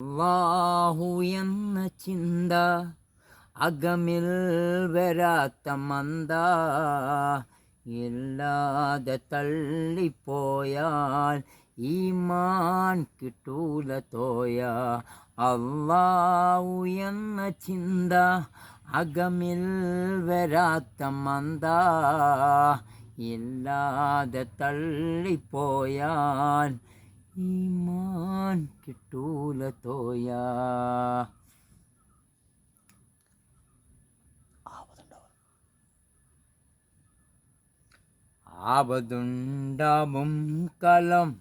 അള്ളാഹു എന്ന ചിന്ത അകമിൽ വരാത്ത മന്ദ ഇല്ലാതെ തള്ളിപ്പോയാൽ ഈമാൻ കിട്ടൂല തോയ. അള്ളാഹു എന്ന ചിന്ത അകമിൽ വരാത്ത മന്ദ ഇല്ലാതെ തള്ളിപ്പോയാൽ ഈമാൻ കിട്ടൂല തോയ ആപതുണ്ടാവും. കലം.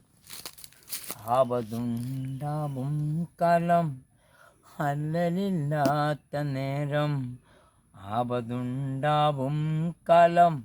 ആപതുണ്ടാവും കലം. അല്ലലില്ലാത്ത നേരം. ആപതുണ്ടാവും കലം.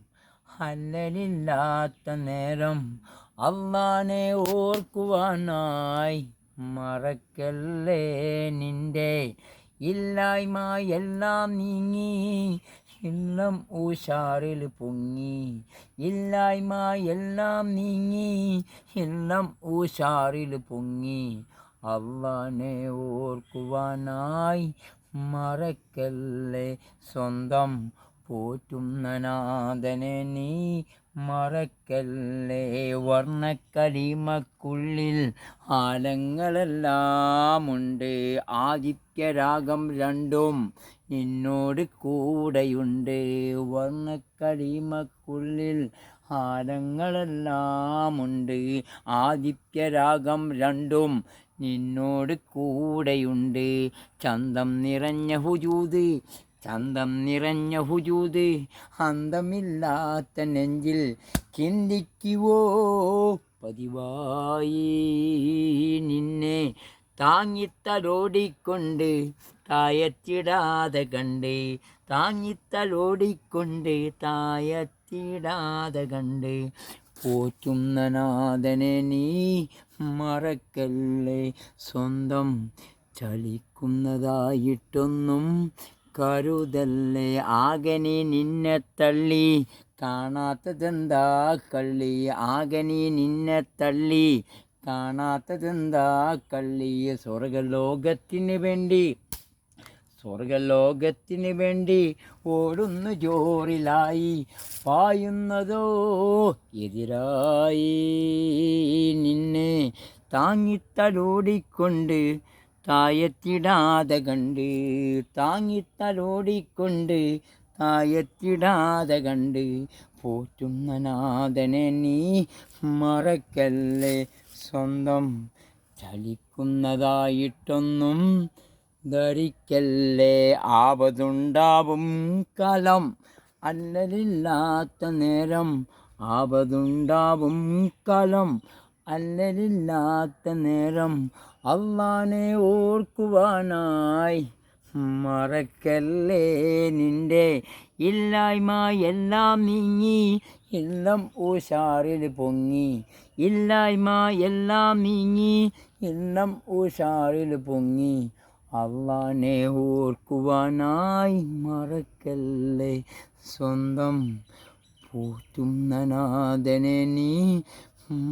അല്ലലില്ലാത്ത നേരം. അള്ളാനെ ഓർക്കുവാനായി മറക്കല്ലേ നിന്റെ ഇല്ലായ്മ എല്ലാം നീങ്ങി? ഇന്നും ഉഷാറിൽ പൊങ്ങി. ഇല്ലായ്മ എല്ലാം നീങ്ങി. ഇന്നും ഉഷാറിൽ പൊങ്ങി. അവനെ ഓർക്കുവാനായി മറക്കല്ലേ സ്വന്തം പോറ്റുന്ന നാഥനെ നീ മറക്കല്ലേ? വർണക്കരിമക്കുള്ളിൽ ആലങ്ങളെല്ലാമുണ്ട് ആദിത്യരാഗം രണ്ടും നിന്നോട് കൂടെയുണ്ട്. വർണക്കരിമക്കുള്ളിൽ ആലങ്ങളെല്ലാമുണ്ട് ആദിത്യരാഗം രണ്ടും നിന്നോട് കൂടെയുണ്ട്. ചന്തം നിറഞ്ഞ ഹുജൂത് ചന്തം നിറഞ്ഞ ഹുജൂത് അന്തമില്ലാത്ത നെഞ്ചിൽ ചിന്തിക്കുവോ? പതിവായി നിന്നെ താങ്ങിത്തലോടിക്കൊണ്ട് തായത്തിടാതെ കണ്ട് താങ്ങിത്തലോടിക്കൊണ്ട് തായത്തിടാതെ കണ്ട് പോറ്റുന്ന നാഥനെ നീ മറക്കല്ലേ? സ്വന്തം ചലിക്കുന്നതായിട്ടൊന്നും കരുതല്ലേ? ആകനി നിന്നെ തള്ളി. കാണാത്തതെന്താ കള്ളി? ആകനി നിന്നെ തള്ളി. കാണാത്തതെന്താ കള്ളി? സ്വർഗലോകത്തിന് വേണ്ടി. സ്വർഗലോകത്തിന് വേണ്ടി ഓടുന്നു ജോറിലായി. പായുന്നതോ എതിരായി. നിന്നെ താങ്ങിത്തലോടിക്കൊണ്ട് തായത്തിടാതെ കണ്ട് താങ്ങിത്തലോടിക്കൊണ്ട് തായത്തിടാതെ കണ്ട് പോറ്റുന്ന നാഥനെ നീ മറക്കല്ലേ? സ്വന്തം ചലിക്കുന്നതായിട്ടൊന്നും ധരിക്കല്ലേ? ആപതുണ്ടാവും കലം അല്ലലില്ലാത്ത നേരം ആപതുണ്ടാവും കാലം അല്ലലില്ലാത്ത നേരം അള്ളാനെ ഓർക്കുവാനായി. മറക്കല്ലേ നിന്റെ ഇല്ലായ്മ എല്ലാം നീങ്ങി? എല്ലാം ഉഷാറിൽ പൊങ്ങി. ഇല്ലായ്മ എല്ലാം നീങ്ങി. എല്ലാം ഉഷാറിൽ പൊങ്ങി. അള്ളാനെ ഓർക്കുവാനായി മറക്കല്ലേ? സ്വന്തം പോറ്റുന്ന നനാഥനെ നീ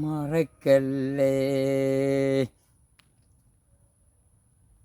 മറക്കല്ലേ